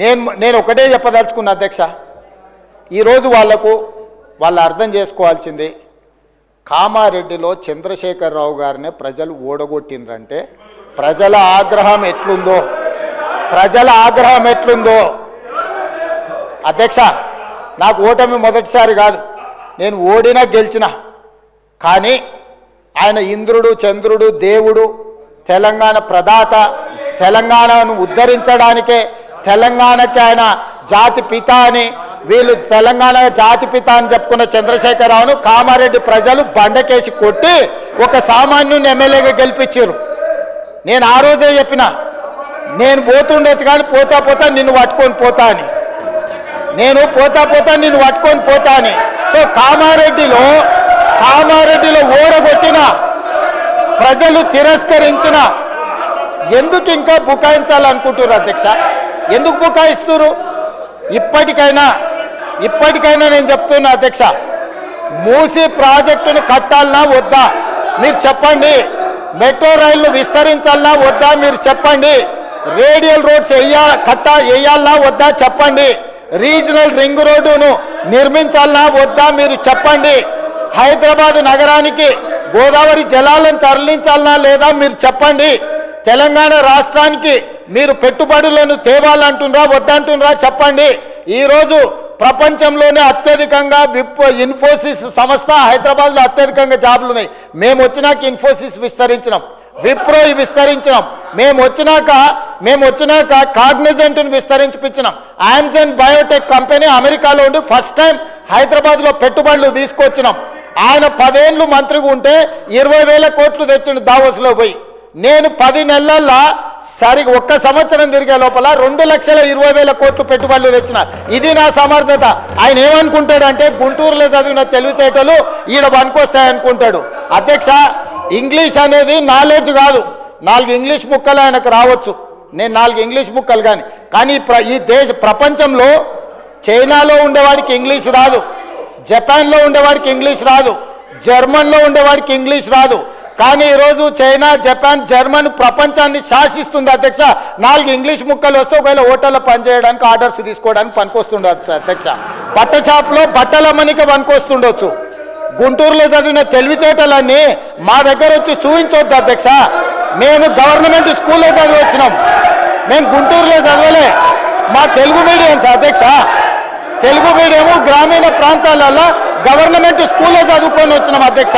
నేను నేను ఒకటే చెప్పదలుచుకున్న అధ్యక్ష. ఈరోజు వాళ్ళకు వాళ్ళు అర్థం చేసుకోవాల్సింది కామారెడ్డిలో చంద్రశేఖరరావు గారిని ప్రజలు ఓడగొట్టిండ్రంటే ప్రజల ఆగ్రహం ఎట్లుందో ప్రజల ఆగ్రహం ఎట్లుందో. అధ్యక్ష నాకు ఓటమి మొదటిసారి కాదు నేను ఓడినా గెలిచిన. కానీ ఆయన ఇంద్రుడు చంద్రుడు దేవుడు తెలంగాణ ప్రదాత తెలంగాణను ఉద్ధరించడానికే తెలంగాణకి ఆయన జాతి పిత అని వీళ్ళు తెలంగాణ జాతి పిత అని చెప్పుకున్న చంద్రశేఖరరావును కామారెడ్డి ప్రజలు బండకేసి కొట్టి ఒక సామాన్యుని ఎమ్మెల్యేగా గెలిపించారు. నేను ఆ రోజే చెప్పిన నేను పోతుండొచ్చు కానీ పోతా పోతా నిన్ను పట్టుకొని పోతా అని. నేను పోతా పోతా నిన్ను పట్టుకొని పోతా అని. సో కామారెడ్డిలో కామారెడ్డిలో ఓడగొట్టిన ప్రజలు తిరస్కరించిన ఎందుకు ఇంకా బుకాయించాలనుకుంటున్నారు అధ్యక్ష? ఎందుకు బుకాయిస్తున్నారు ఇప్పటికైనా ఇప్పటికైనా నేను చెప్తున్నా అధ్యక్ష మూసి ప్రాజెక్టును కట్టాలనా వద్దా? మీరు చెప్పండి. మెట్రో రైళ్ళు విస్తరించాలనా వద్దా? మీరు చెప్పండి. రేడియల్ రోడ్స్ వెయ్యా కట్ట వేయాలనా వద్దా? చెప్పండి. రీజనల్ రింగ్ రోడ్డును నిర్మించాలనా వద్దా? మీరు చెప్పండి. హైదరాబాద్ నగరానికి గోదావరి జలాలను తరలించాలనా లేదా? మీరు చెప్పండి. తెలంగాణ రాష్ట్రానికి మీరు పెట్టుబడులను తేవాలంటుండ్రా వద్దంటుండ్రా చెప్పండి. ఈరోజు ప్రపంచంలోనే అత్యధికంగా విప్ ఇన్ఫోసిస్ సంస్థ హైదరాబాద్లో అత్యధికంగా జాబులు ఉన్నాయి మేము వచ్చినాక ఇన్ఫోసిస్ విస్తరించినాం. విప్రో విస్తరించినాం. మేము వచ్చినాక మేము వచ్చినాక కాగ్నిజెంట్ని విస్తరించిపించినాం. ఆంజన్ బయోటెక్ కంపెనీ అమెరికాలో ఉండి ఫస్ట్ టైం హైదరాబాద్లో పెట్టుబడులు తీసుకొచ్చినాం. ఆయన పదేళ్ళు మంత్రిగా ఉంటే ఇరవై వేల కోట్లు తెచ్చిండు దావోస్లో పోయి. నేను పది నెలల్లో సరి ఒక్క సంవత్సరం తిరిగే లోపల రెండు లక్షల ఇరవై వేల కోట్లు పెట్టుబడులు తెచ్చిన. ఇది నా సమర్థత. ఆయన ఏమనుకుంటాడంటే గుంటూరులో చదివిన తెలివితేటలు ఈడ పనికొస్తాయనుకుంటాడు. అధ్యక్ష ఇంగ్లీష్ అనేది నాలెడ్జ్ కాదు. నాలుగు ఇంగ్లీష్ ముక్కలు ఆయనకు రావచ్చు. నేను నాలుగు ఇంగ్లీష్ ముక్కలు కానీ కానీ ఈ ప్ర- ఈ దేశ ప్రపంచంలో చైనాలో ఉండేవాడికి ఇంగ్లీష్ రాదు. జపాన్లో ఉండేవాడికి ఇంగ్లీష్ రాదు. జర్మన్లో ఉండేవాడికి ఇంగ్లీష్ రాదు. కానీ ఈరోజు చైనా జపాన్ జర్మన్ ప్రపంచాన్ని శాసిస్తుంది అధ్యక్ష. నాలుగు ఇంగ్లీష్ ముక్కలు వస్తే ఒకవేళ హోటల్లో పనిచేయడానికి ఆర్డర్స్ తీసుకోవడానికి పనికొస్తుండొచ్చు అధ్యక్ష. బట్ట షాప్లో బట్టల మనిక పనికొస్తుండొచ్చు. గుంటూరులో చదివిన తెలివితేటలన్నీ మా దగ్గర వచ్చి చూపించొద్దు అధ్యక్ష. మేము గవర్నమెంట్ స్కూల్లో చదివి వచ్చినాం మేము గుంటూరులో చదవలే. మా తెలుగు మీడియం అధ్యక్ష. తెలుగు మీడియము గ్రామీణ ప్రాంతాలలో గవర్నమెంట్ స్కూల్లో చదువుకొని వచ్చినాం అధ్యక్ష.